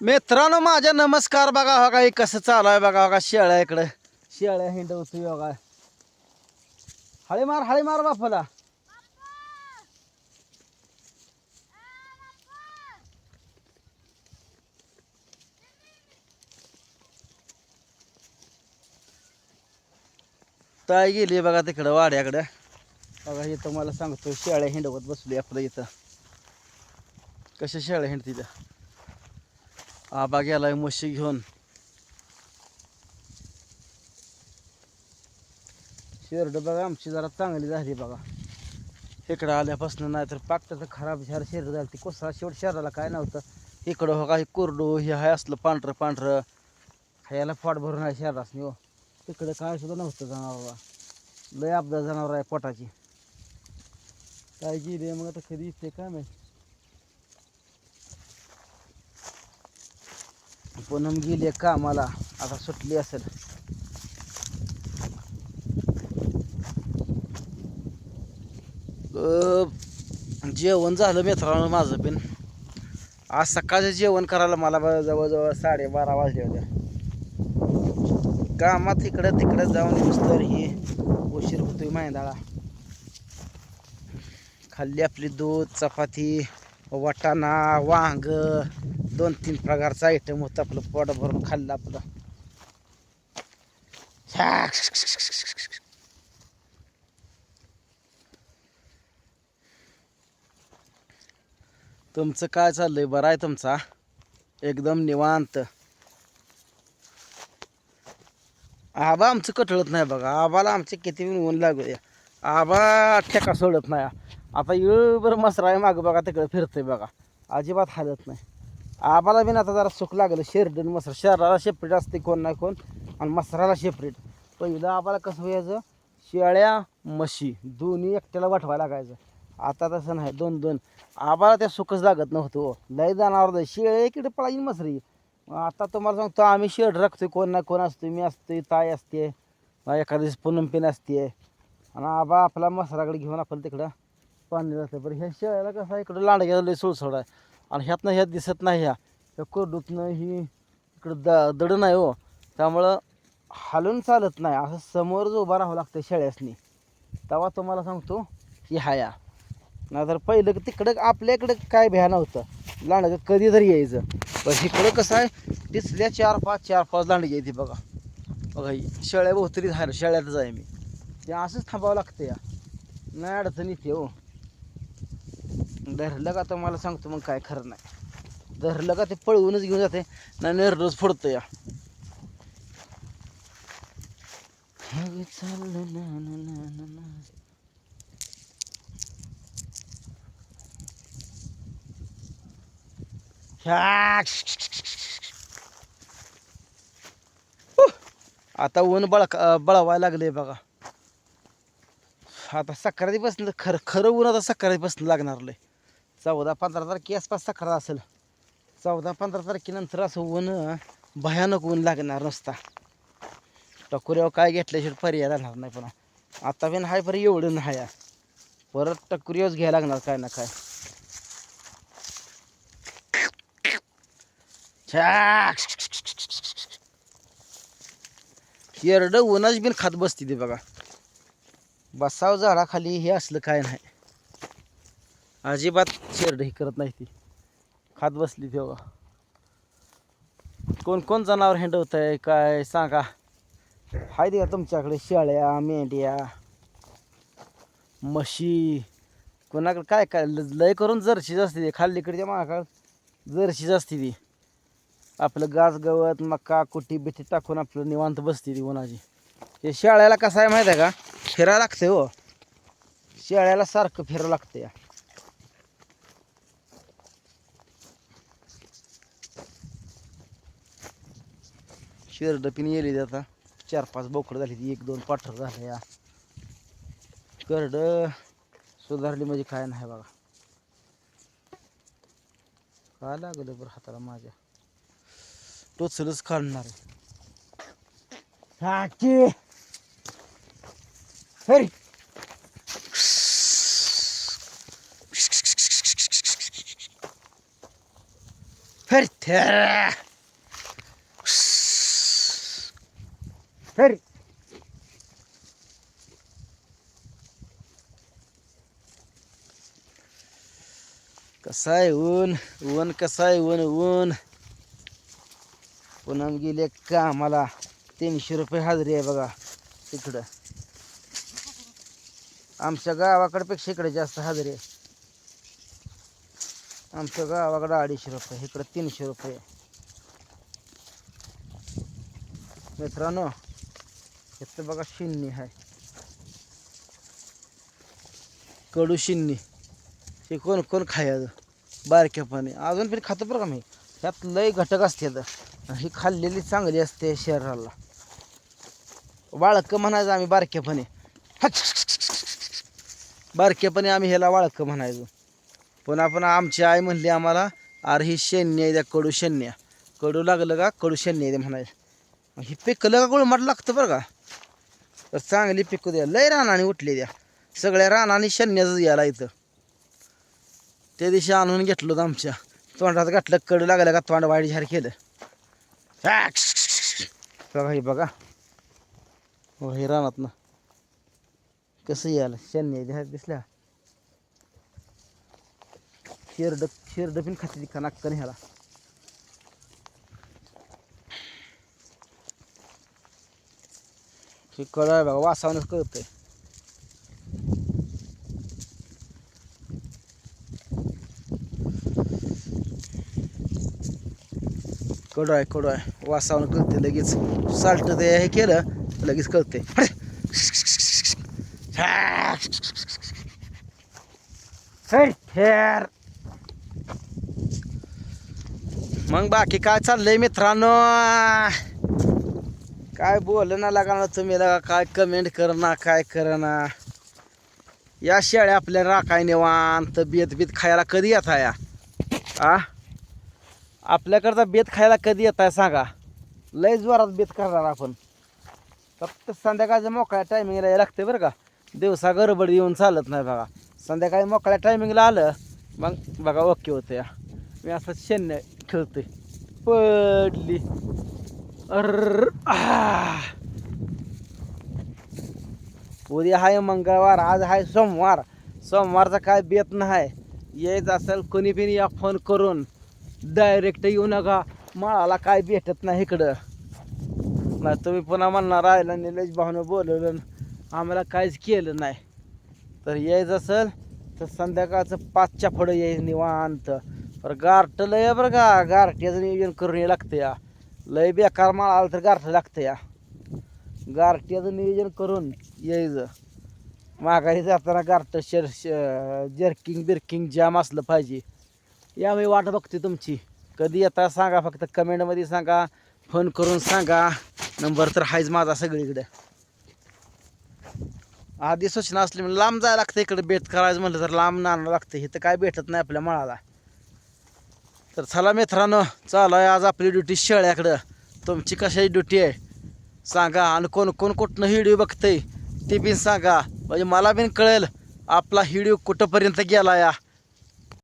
मित्रांनो माझ्या नमस्कार. बघा हो का हे कसं चालू आहे बघा हो का शेळ्या इकडं. शेळ्या हिंडवतो बघा. हळी मार हळी मार बापाला. ताई गेली बघा तिकडं वाड्याकडं. बघा हे तुम्हाला सांगतो शेळ्या हिंडवत बसली आपलं इथं. कशा शेळ्या हिंडतील आबा गेलाय म्हशी घेऊन. शेरड बघा आमची जरा चांगली झाली बघा. इकडं आल्यापासून नाही तर पाकटाचं खराब शहर शेर झाली. ती कोसळा शेवट शहराला काय नव्हतं. इकडं हो काही कोरडो हे हाय असलं पांढरं पांढरं. ह्याला फाट भरून आहे शहरासनी हो. तिकडं काय सुद्धा नव्हतं जनावर लय अपघात जनावर आहे पोटाची. काय गेली मग आता कधी इथे काय माहिती? पूनम गेली कामाला. आता सुटली असेल. जेवण झालं मित्रांनो माझं पण. आज सकाळचं जेवण करायला मला जवळजवळ साडेबारा वाजले होत्या कामात इकडं तिकडं जाऊन तर ही उशीर होतोय मैदाळा खाल्ली आपली दूध चपाती वाटाणा वांग दोन तीन प्रकारचा आयटम होतं आपलं. पोट भरून खाल्लं आपलं. तुमचं काय चाललंय? बरं आहे तुमचा एकदम निवांत. आबा आमचं कटळत नाही बघा. आबाला आमचे किती ऊन लागू आबा ठेका सोडत नाही. आता येळ बरं मसरा आहे मागं बघा तिकडे फिरतंय बघा. अजिबात हालत नाही. आबाला बिन आता जरा सुख लागलं शेरडन मसरा. शहराला शेपरीट असते कोण ना कोण आणि मसराला शेपरीट. पहिलं आबाला कसं व्हायचं? शेळ्या म्हशी दोन्ही एकट्याला वाटवायला लागायचं. आता तसं नाही दोन दोन. आबाला त्या सुखच लागत नव्हतं हो. लय जाणार शेळे इकडे पळाई मसरी. मग आता तुम्हाला सांगतो आम्ही शेड राखतोय कोण ना कोण असतो मी असतोय ताई असते एखादी एखाद्या पूनम पिन असते. आणि आबा आपला मसराकडे घेऊन आपण तिकडं पाणी जातं बरं ह्या शेळ्याला कसं आहे इकडं लांडग्याला लय सुळसोड आहे. आणि ह्यातनं ह्यात दिसत नाही ह्या. ह्या कोरडूतनं ही इकडं द दड नाही हो. त्यामुळं हालून चालत नाही. असं समोरच उभा राहावं लागतं शेळ्यासनी. तेव्हा तुम्हाला सांगतो की हाया नाहीतर पहिलं तिकडं आपल्याकडं काय भ्या नव्हतं. लांडगं कधी तरी यायचं. पण इकडं कसं आहे दिसल्या चार पाच चार पाच लांडगे येते बघा. बघा शेळ्या बहुतरी झालं शेळ्यातच आहे मी. ते असंच थांबावं लागतं या. नाही अडचण येते हो. धरलं का तर मला सांगतो मग काय खरं नाही. धरलं का ते पळवूनच घेऊन जाते नाही निर्रोज फोडतो या चाललं ना ना ह्या. आता ऊन बळ बळवायला लागले बघा. आता सकाळीपासून खरं खरं ऊन आता सकाळीपासून लागणार लय. चौदा पंधरा तारखे आसपास सकाळ असेल. चौदा पंधरा तारखेनंतर असं ऊन भयानक ऊन लागणार नुसता. टकुऱ्यावर काय घेतल्याशिवाय पर्याय राहणार नाही पण आता पण हाय पर एवढं नाही परत टकुऱ्यावरच घ्यायला लागणार काय ना काय. छ्या. येरडं उन्हाच बिन खात बसते ते बघा. बसाव झाडाखाली हे असलं काय नाही. अजिबात शेरड हे करत नाही ती. खात बसली तेव्हा. कोण कोण जनावर हिंडवत आहे काय सांगा. हाय का तुमच्याकडे शेळ्या मेंढ्या म्हशी. कोणाकडे काय काय? ल- लय करून जर्शीच असते ती. खाल्लीकडच्या महाकाळ. जर्शीच असते ती. आपलं गाज गवत मका कुटी बिटी टाकून आपलं निवांत बसते ती उन्हाची हे शेळ्याला कसं आहे माहीत आहे का? फिरायला लागते हो. शेळ्याला सारखं फिरावं लागतं या शेरड पिन येली आता. चार पाच बोकड झाली ती एक दोन पाठर झाल्या या. करड सुधारली म्हणजे काय नाही बघा. काय लागलं बरं हाताला माझ्या? टोचलच काढणार आहे. हाकी हरी! फिर कसा आहे ऊन? ऊन कसा आहे ऊन? ऊन. पुन्हा गेले का आम्हाला? तीनशे रुपये हाजरी आहे बघा तिकडं. आमच्या गावाकडेपेक्षा इकडे जास्त हाजरी आहे. आमच्या गावाकडं अडीचशे रुपये इकडं तीनशे रुपये. मित्रांनो इथं बघा शिन्नी आहे. कडू शिन्नी. हे कोण कोण खायचं बारक्यापणे अजून पण खातो बरं का मी? ह्यात लय घटक असते ही खाल्लेली चांगली असते शरीराला. वाळकं म्हणायचं आम्ही बारक्यापणे बारक्यापणे आम्ही ह्याला वाळकं म्हणायचो. पण आपण आमची आई म्हणली आम्हाला अरे ही शैन्य आहे कडू शैन्य कडू लागलं का? कडू शैन्य आहे म्हणायचं. ही पिकलं का गुळमाट लागतं बरं का? तर चांगली पिकू द्या. लय रानाने उठली द्या. सगळ्या रानाने शन्याच यायला इथं. त्या दिवशी आणून घेतलं होतं आमच्या. तोंडात घातलं कडू लागलं का तोंड वाईट झार केलं. बघा हे बघा. हो हे रानात ना कसं यायला? शन्य दिसल्या शेरड शेरड पण खाते का नाक्कन ह्याला? हे कळ आहे बघा वासावूनच कळतंय कडू आहे कडू आहे वासावून कळते लगेच साल्ट ते हे केलं लगेच कळते हेर मग बाकी काय चाललंय मित्रांनो काय बोल ना लागणार तुम्ही लगा काय कमेंट करना काय करना. या शेळ्या आपल्या राखाय निवांत बेत बीत खायला कधी येत या आ? आपल्याकडचा बेत खायला कधी येत आहे सांगा? लय जोरात बेत करणार आपण. फक्त संध्याकाळच्या मोकळ्या टायमिंगला लागते बरं का. दिवसा गडबड येऊन चालत नाही बघा. संध्याकाळी मोकळ्या टायमिंगला आलं मग बघा ओके होतं या मी असं शून्य खेळते पडली. उद्या आहे मंगळवार आज आहे सोमवार. सोमवारचा काय बेत नाही. यायचं असेल कोणी बिनी या फोन करून. डायरेक्ट येऊ नका. माळाला काय भेटत नाही इकडं. नाही तुम्ही पुन्हा म्हणणार राहिला निलेश भाऊनं बोलवलं आम्हाला काहीच केलं नाही. तर यायचं असेल तर संध्याकाळचं पाचच्या पुढं यायचं निवांत. पर गारट लय बरं का? गारट्याचं नियोजन करून ये लागतं या. लय बेकार माळ आला तर गारठ लागतं या गारठ्याचं नियोजन करून यायचं. माघारी जाताना गारट शर जर्किंग बिर्किंग जाम असलं पाहिजे. यावेळी वाट बघते तुमची. कधी येता सांगा फक्त कमेंटमध्ये सांगा फोन करून सांगा. नंबर तर आहेच माझा सगळीकडे. आधी सूचना असली म्हणजे लांब जायला लागतं इकडे बेत करायचं म्हटलं तर लांब नाणं लागतं इथं काय भेटत नाही आपल्या मळाला. तर चला मित्रांनो चालू आहे आज आपली ड्युटी शेळ्याकडं. तुमची कशाची ड्युटी आहे? सांगा. आणि कोण कोण कुठनं व्हिडिओ बघतंय? ते बिन सांगा. म्हणजे मला बिन कळेल आपला व्हिडिओ कुठंपर्यंत गेला या